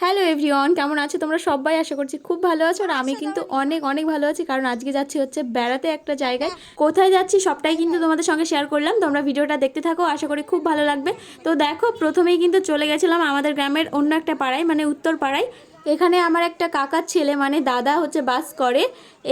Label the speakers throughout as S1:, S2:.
S1: Hello everyone কেমন আছো? তোমরা সবাই আশা করছি খুব ভালো আছো। আর আমি কিন্তু অনেক অনেক ভালো আছি কারণ আজকে যাচ্ছি হচ্ছে বেড়াতে একটা জায়গায়। কোথায় যাচ্ছি সবটাই কিন্তু তোমাদের সঙ্গে শেয়ার করলাম। তোমরা ভিডিওটা দেখতে থাকো আশা করি খুব ভালো লাগবে। তো দেখো প্রথমেই কিন্তু চলে গেছিলাম আমাদের গ্রামের অন্য একটা পাড়ায় মানে উত্তর পাড়ায়। এখানে আমার একটা কাকার ছেলে মানে দাদা হচ্ছে বাস করে।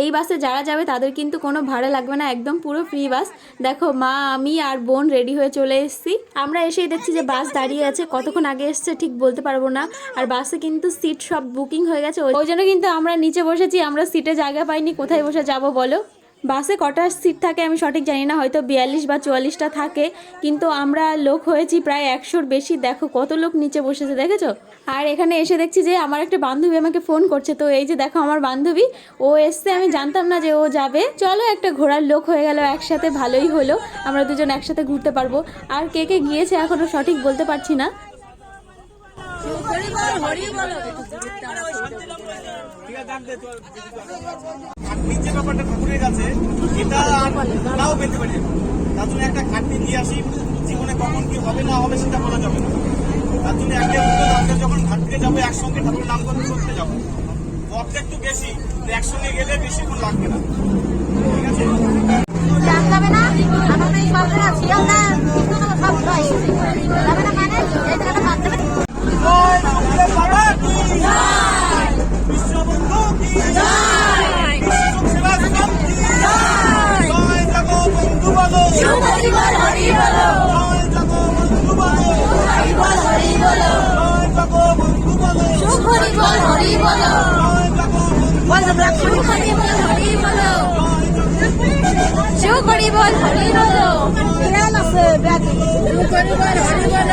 S1: এই বাসে যারা যাবে তাদের কিন্তু কোনো ভাড়া লাগবে না, একদম পুরো ফ্রি বাস। দেখো, মা, আমি আর বোন রেডি হয়ে চলে এসেছি। আমরা এসেই দেখছি যে বাস দাঁড়িয়ে আছে, কতক্ষণ আগে এসছে ঠিক বলতে পারব না। আর বাসে কিন্তু সিট সব বুকিং হয়ে গেছে, ওই জন্য কিন্তু আমরা নিচে বসেছি, আমরা সিটে জায়গা পাইনি, কোথায় বসে যাব বলো? বাসে কটা সিট থাকে আমি সঠিক জানি না, হয়তো বিয়াল্লিশ বা চুয়াল্লিশটা থাকে, কিন্তু আমরা লোক হয়েছি প্রায় একশোর বেশি। দেখো কত লোক নিচে বসেছে, দেখেছ? আর এখানে এসে দেখছি যে আমার একটা বান্ধবী আমাকে ফোন করছে। তো এই যে দেখো আমার বান্ধবী, ও এসছে, আমি জানতাম না যে ও যাবে। চলো একটা ঘোরার লোক হয়ে গেল, একসাথে ভালোই হলো। আমরা দুজন একসাথে ঘুরতে পারব। আর কে কে গিয়েছে এখনও সঠিক বলতে পারছি না।
S2: খাটনির যে ব্যাপারটা ঠাকুরের কাছে এটা আর নাও পেতে পারি তার জন্য একটা খাটনি নিয়ে আসি, জীবনে কখন কি হবে না হবে সেটা বলা যাবে না। তার জন্য একটা আমরা যখন ঘাট যাব, একসঙ্গে ঠাকুরের নাম করতে করতে যাব। পথটা একটু বেশি একসঙ্গে গেলে বেশিক্ষণ লাগবে না। ঠিক আছে?
S3: না, আমার এই সরকার শিয়ালদা সব
S2: জগবন্ধু বলো জগবন্ধু বলো বলো জয় জগবন্ধু
S3: হরি বল হরি বল বিড়াল আছে ব্যাগে হরি বল হরি বল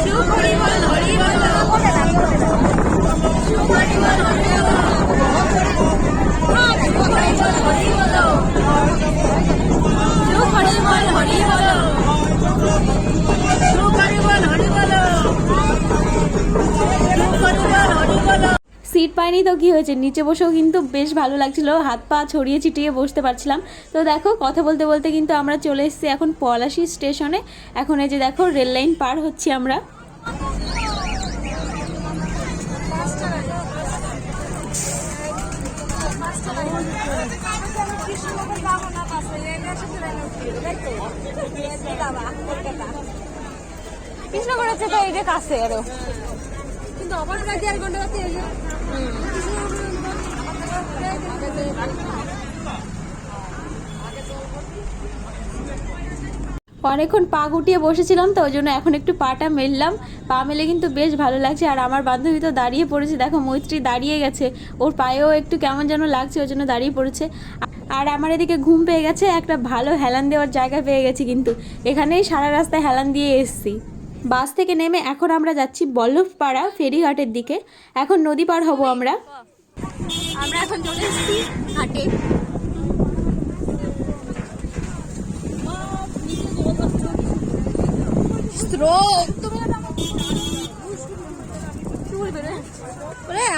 S3: শিব হরি বল হরি বল শিব হরি বল হরি
S1: সিট পাইনি তো কি হয়েছে? নিচে বসেও কিন্তু বেশ ভালো লাগছিল। হাত পা ছড়িয়ে ছিটিয়ে বসতে পারছিলাম। তো দেখো, কথা বলতে বলতে কিন্তু আমরা চলে এসেছি এখন পলাশি স্টেশনে। এখন এই যে দেখো, রেল লাইন পার হচ্ছি আমরা।
S3: কৃষ্ণগড় হচ্ছে তো এই যে কাছে আরও। কিন্তু অপার এই যে।
S1: অনেকক্ষণ পা গুটিয়ে বসেছিলাম তো, ওই জন্য এখন একটু পাটা মেললাম। পা মেলে কিন্তু বেশ ভালো লাগছে, আর আমার বান্ধবী তো দাঁড়িয়ে পড়েছে। দেখো, মৈত্রী দাঁড়িয়ে গেছে। ওর পায়েও একটু কেমন যেন লাগছে, ওই জন্য দাঁড়িয়ে পড়েছে। আর আমার এদিকে ঘুম পেয়ে গেছে, একটা ভালো হেলান দেওয়ার জায়গা পেয়ে গেছি কিন্তু। এখানেই সারা রাস্তায় হেলান দিয়ে এসছি। বাস থেকে নেমে এখন আমরা যাচ্ছি বল্লভপাড়া ফেরিঘাটের দিকে। এখন নদী পার হব আমরা।
S3: আমরা এখন চলে এসেছি ঘাটে।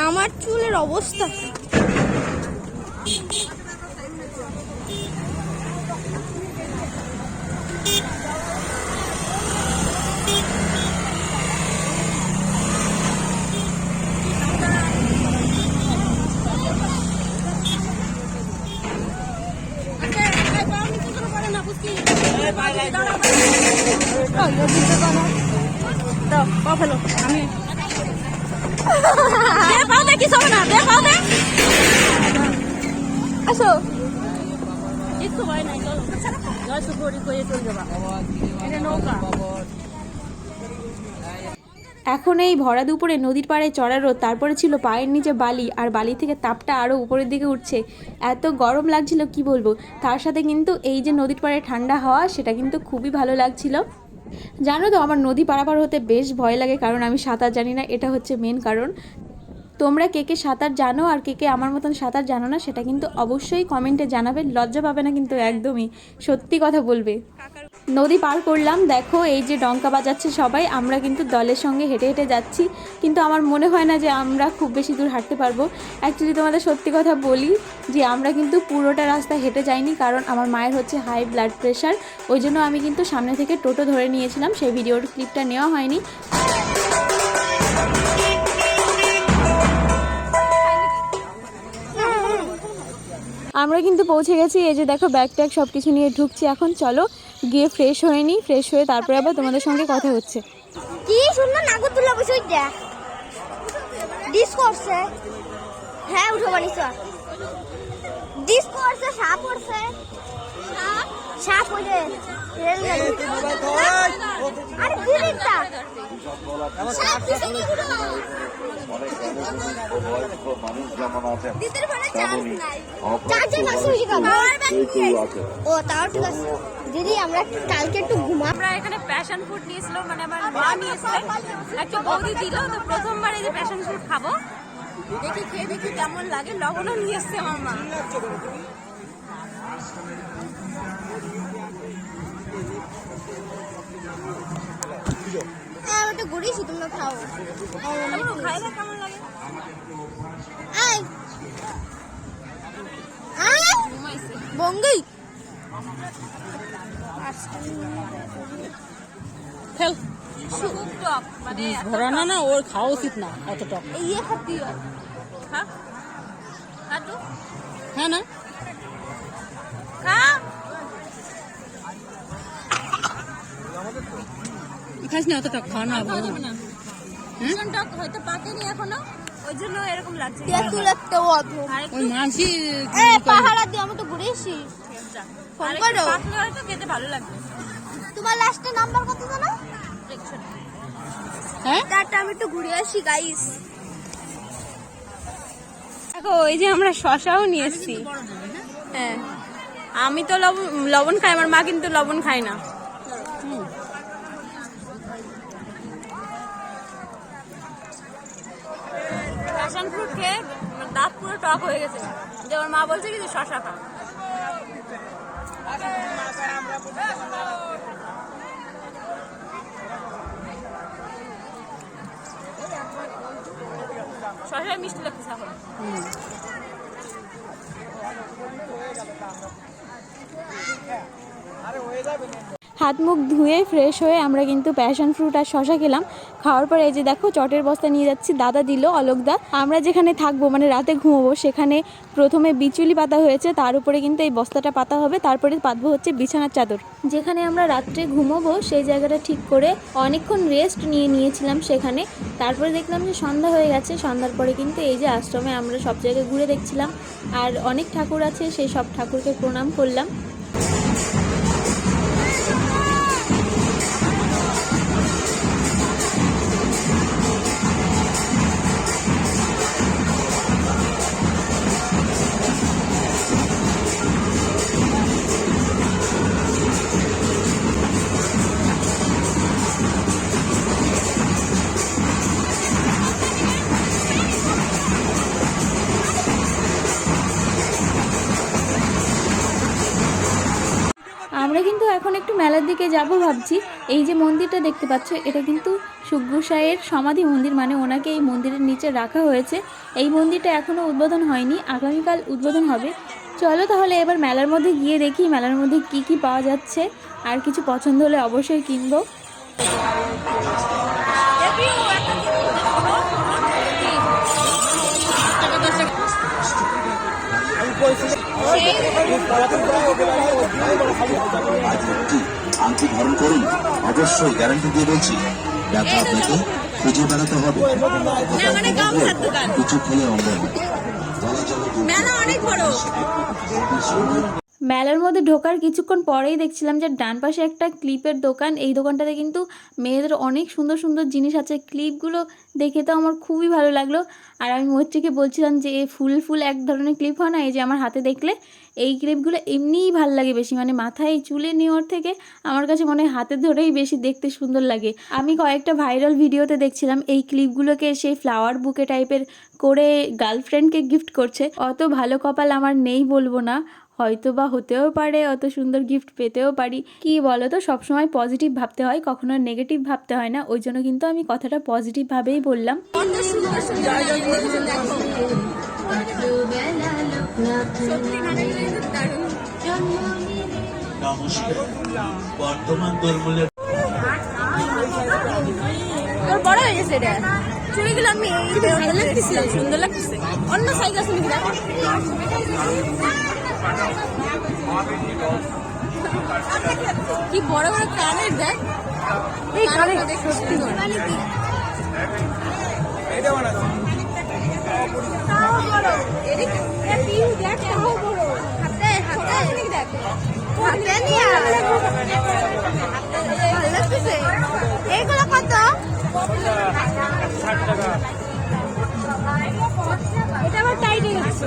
S3: আমার চুলের অবস্থা।
S1: এখন এই ভরা দুপুরে নদীর পাড়ে চড়া রোদ, তারপরে ছিল পায়ের নিচে বালি, আর বালি থেকে তাপটা আরও উপরের দিকে উঠছে। এত গরম লাগছিল, কি বলব? তার সাথে কিন্তু এই যে নদীর পাড়ে ঠান্ডা হাওয়া, সেটা কিন্তু খুবই ভালো লাগছিল। জানো তো, আমার নদী পারাপার হতে বেশ ভয় লাগে, কারণ আমি সাঁতার জানি না, এটা হচ্ছে মেন কারণ। তোমরা কে কে সাঁতার জানো আর কে কে আমার মতন সাঁতার জানো না, সেটা কিন্তু অবশ্যই কমেন্টে জানাবে, লজ্জা পাবে না কিন্তু একদমই, সত্যি কথা বলবে। নদী পার করলাম। দেখো, এই যে ডঙ্কা বাজাচ্ছে সবাই, আমরা কিন্তু দলের সঙ্গে হেঁটে হেঁটে যাচ্ছি। কিন্তু আমার মনে হয় না যে আমরা খুব বেশি দূর হাঁটতে পারব। অ্যাকচুয়ালি তোমাদের সত্যি কথা বলি যে আমরা কিন্তু পুরোটা রাস্তা হেঁটে যাইনি, কারণ আমার মায়ের হচ্ছে হাই ব্লাড প্রেশার ওই জন্য আমি কিন্তু সামনে থেকে টোটো ধরে নিয়েছিলাম, সেই ভিডিওর ক্লিপটা নেওয়া হয়নি। আমরা কিন্তু পৌঁছে গেছি, এই যে দেখো ব্যাগ ট্যাগ সব কিছু নিয়ে ঢুকছি। এখন চলো গিয়ে ফ্রেশ হয়ে নিই ফ্রেশ হয়ে তারপরে আবার তোমাদের সঙ্গে কথা হচ্ছে।
S3: কি সুন্দর তুলা বসে দেখ ডিস করছে হ্যাঁ উঠো বানিস ডিস করছে সাপ করছে সাপ ওই যে আরে দিদিটা ও তাও ঠিক আছে। দিদি আমরা কালকে একটু ঘুমা
S4: আমরা এখানে প্যাশন ফুড নিয়েছিল মানে আমার মা নিয়েছিলেন একটা বৌদি দিল তো প্রথমবার এই যে প্যাশন ফুড খাব। দেখি খেয়ে দেখি কেমন লাগে। লবণও নিয়ে এসছে আমার মা।
S3: ঘুরিয়েছি তোমরা খাও।
S4: খাই না কেমন লাগে?
S3: I I বঙ্গই।
S4: ফেল খুব টক মানে
S5: না ওর খাওয়া উচিত টক। হ্যাঁ না
S4: খা
S5: খাস না অত টক খাওয়া না ভালো
S4: টক হয়তো পাকেনি এখনও ওই জন্য এরকম লাগছে।
S3: তেঁতুল একটা অদ্ভুত।
S5: ওই মানসি
S3: এ পাহাড়া দিয়ে আমি তো ঘুরেছি ফোন করো।
S4: পাকলে হয়তো খেতে ভালো লাগবে।
S3: তোমার লাস্টে নাম্বার কত জানো
S5: হ্যাঁ?
S3: তারটা আমি একটু ঘুরে আসি গাইস
S4: দেখো ওই যে আমরা শশাও নিয়ে এসেছি। হ্যাঁ। আমি তো লবণ লবণ খাই আমার মা কিন্তু লবণ খায় না প্যাশন ফ্রুট খেয়ে দাঁত পুরো টক হয়ে গেছে। যে ওর মা বলছে কি যে শশা খা। শশা মিষ্টি লাগতেছে এখন
S1: হাত মুখ ধুয়ে ফ্রেশ হয়ে আমরা কিন্তু প্যাশন ফ্রুট আর শশা খেলাম। খাওয়ার পরে এই যে দেখো, চটের বস্তা নিয়ে যাচ্ছি, দাদা দিল অলোকদা আমরা যেখানে থাকব মানে রাতে ঘুমোবো, সেখানে প্রথমে বিচুলি পাতা হয়েছে, তার উপরে কিন্তু এই বস্তাটা পাতা হবে, তারপরে পাতবো হচ্ছে বিছানার চাদর। যেখানে আমরা রাত্রে ঘুমোবো, সেই জায়গাটা ঠিক করে অনেকক্ষণ রেস্ট নিয়ে নিয়েছিলাম সেখানে। তারপরে দেখলাম যে সন্ধ্যা হয়ে গেছে, সন্ধ্যার পরে কিন্তু এই যে আশ্রমে আমরা সব জায়গায় ঘুরে দেখছিলাম। আর অনেক ঠাকুর আছে, সেই সব ঠাকুরকে প্রণাম করলাম। দিকে যাব ভাবছি। এই যে মন্দিরটা দেখতে পাচ্ছ, এটা কিন্তু সুগ্রসায়ের সমাধি মন্দির মানে ওনাকে এই মন্দিরের নিচে রাখা হয়েছে। এই মন্দিরটা এখনও উদ্বোধন হয়নি, আগামীকাল উদ্বোধন হবে। চলো তাহলে এবার মেলার মধ্যে গিয়ে দেখি, মেলার মধ্যে কি কি পাওয়া যাচ্ছে। আর কিছু পছন্দ হলে অবশ্যই কিনবো।
S6: আংটি ধারণ করুন অবশ্যই গ্যারান্টি দিয়ে বলছি ব্যথা আপনাকে খুঁজে বেড়াতে হবে। কিছু খেলে বলা
S4: অনেক বড়।
S1: মেলার মধ্যে ঢোকার কিছুক্ষণ পরেই দেখছিলাম যে ডান পাশে একটা ক্লিপের দোকান। এই দোকানটাতে কিন্তু মেয়েদের অনেক সুন্দর সুন্দর জিনিস আছে। ক্লিপগুলো দেখে তো আমার খুবই ভালো লাগল। আর আমি মৈত্রীকে বলছিলাম যে ফুল ফুল এক ধরনের ক্লিপ হয় না? এই যে আমার হাতে দেখলে এই ক্লিপগুলো এমনিই ভালো লাগে বেশি। মানে মাথায় চুলে নেওয়ার থেকে আমার কাছে মনে হয় হাতে ধরেই বেশি দেখতে সুন্দর লাগে। আমি কয়েকটা ভাইরাল ভিডিওতে দেখছিলাম, এই ক্লিপগুলোকে সেই ফ্লাওয়ার বুকে টাইপের করে গার্লফ্রেন্ডকে গিফট করছে। অত ভালো কপাল আমার নেই বলব না। হয়তো বা হতেও পারে অত সুন্দর গিফট পেতেও পারি। কি বলো তো সবসময় পজিটিভ ভাবতে হয় কখনো নেগেটিভ ভাবতে হয় না। ওই জন্য কিন্তু আমি কথাটা পজিটিভ ভাবেই বললাম।
S6: বর্তমান দোলমূলের
S4: তোর বড় হয়ে গেছে এটা। চুড়িগুলো আমি এই ভালো লাগতেছে। সুন্দর লাগতেছে। অন্য সাইজ আছে নাকি দেখ কি বড় বড় কানের দেখ। এই দেখ সত্যি
S3: এইগুলো কত?
S4: এটা টাইট হয়ে যাচ্ছে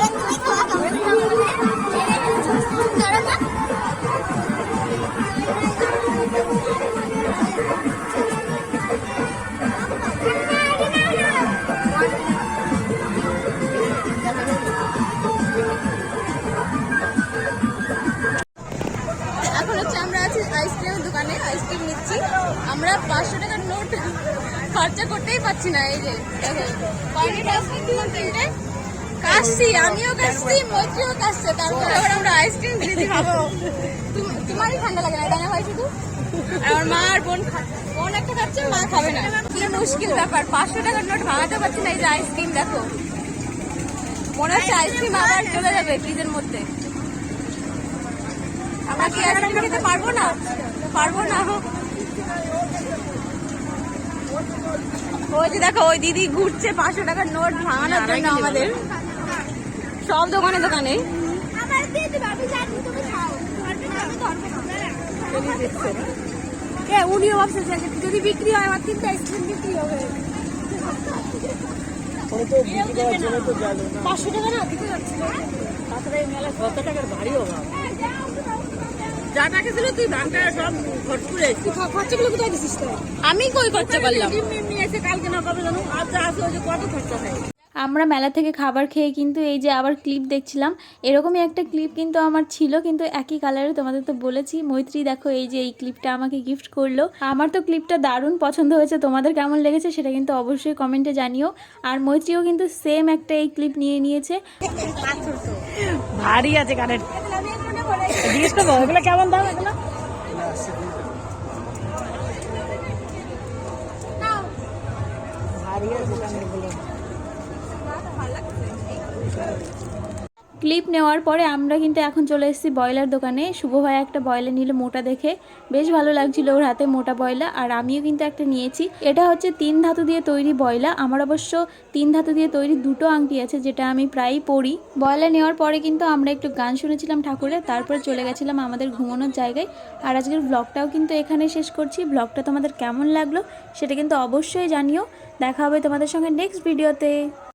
S4: নিচ্ছি আমরা পাঁচশো টাকার নোট খরচা করতেই পারছি না এই যে তিনটে কাশছি আমিও কাশছি মৈত্রীও কাশছে তারপরে আবার আমরা আইসক্রিম দিদি খাব তোমারই ঠান্ডা লাগে না ভাই শুধু? আমার মা আর বোন বোন একটা খাচ্ছে মা খাবে না। কি মুশকিল ব্যাপার পাঁচশো টাকার নোট ভাঙাতে পারছি না এই যে আইসক্রিম দেখো। মনে হচ্ছে আইসক্রিম আবার চলে যাবে ফ্রিজের মধ্যে। আমরা কি আইসক্রিম খেতে পারব না? পারব না। ওই যে দেখো ওই দিদি ঘুরছে পাঁচশো টাকার নোট ভাঙানোর জন্য আমাদের। সব দোকানে দোকানে। উনিও ভাবছে যে যদি বিক্রি হয় আমার তিনটা আইসক্রিম বিক্রি হবে। পাঁচশো টাকা না দিতে যাচ্ছে।
S5: তাছাড়া এই মেলা কত টাকার ভারী অভাব যা টাকা ছিল তুই ভাঙটা সব খরচ করে
S4: খরচাগুলো কোথায় দিছিস তো আমি কই খরচা করলাম?
S5: এমনি এসে কালকে না কবে জানো? আজ যা আছে ওই যে কত খরচা হয়।
S1: আমরা মেলা থেকে খাবার খেয়ে কিন্তু এই যে আবার ক্লিপ দেখছিলাম এরকমই একটা ক্লিপ কিন্তু আমার ছিল কিন্তু একই কালারে তোমাদের তো বলেছি। মৈত্রী দেখো এই যে এই ক্লিপটা আমাকে গিফট করল। আমার তো ক্লিপটা দারুণ পছন্দ হয়েছে তোমাদের কেমন লেগেছে সেটা কিন্তু অবশ্যই কমেন্টে জানিও। আর মৈত্রীও কিন্তু সেম একটা এই ক্লিপ নিয়ে নিয়েছে।
S5: ভারী আছে কানের জিজ্ঞেস করব এগুলো কেমন দাম এগুলো ভারী আছে কানের
S1: ক্লিপ নেওয়ার পরে আমরা কিন্তু এখন চলে এসেছি ব্রয়লার দোকানে। শুভ ভাই একটা ব্রয়লার নিল মোটা দেখে। বেশ ভালো লাগছিল ওর হাতে মোটা বয়লা আর আমিও কিন্তু একটা নিয়েছি। এটা হচ্ছে তিন ধাতু দিয়ে তৈরি বয়লা আমার অবশ্য তিন ধাতু দিয়ে তৈরি দুটো আংটি আছে যেটা আমি প্রায়ই পরি। বয়লা নেওয়ার পরে কিন্তু আমরা একটু গান শুনেছিলাম ঠাকুরের, তারপরে চলে গেছিলাম আমাদের ঘুমানোর জায়গায়। আর আজকের ব্লগটাও কিন্তু এখানে শেষ করছি। ব্লগটা তোমাদের কেমন লাগল সেটা কিন্তু অবশ্যই জানিও। দেখা হবে তোমাদের সঙ্গে নেক্সট ভিডিওতে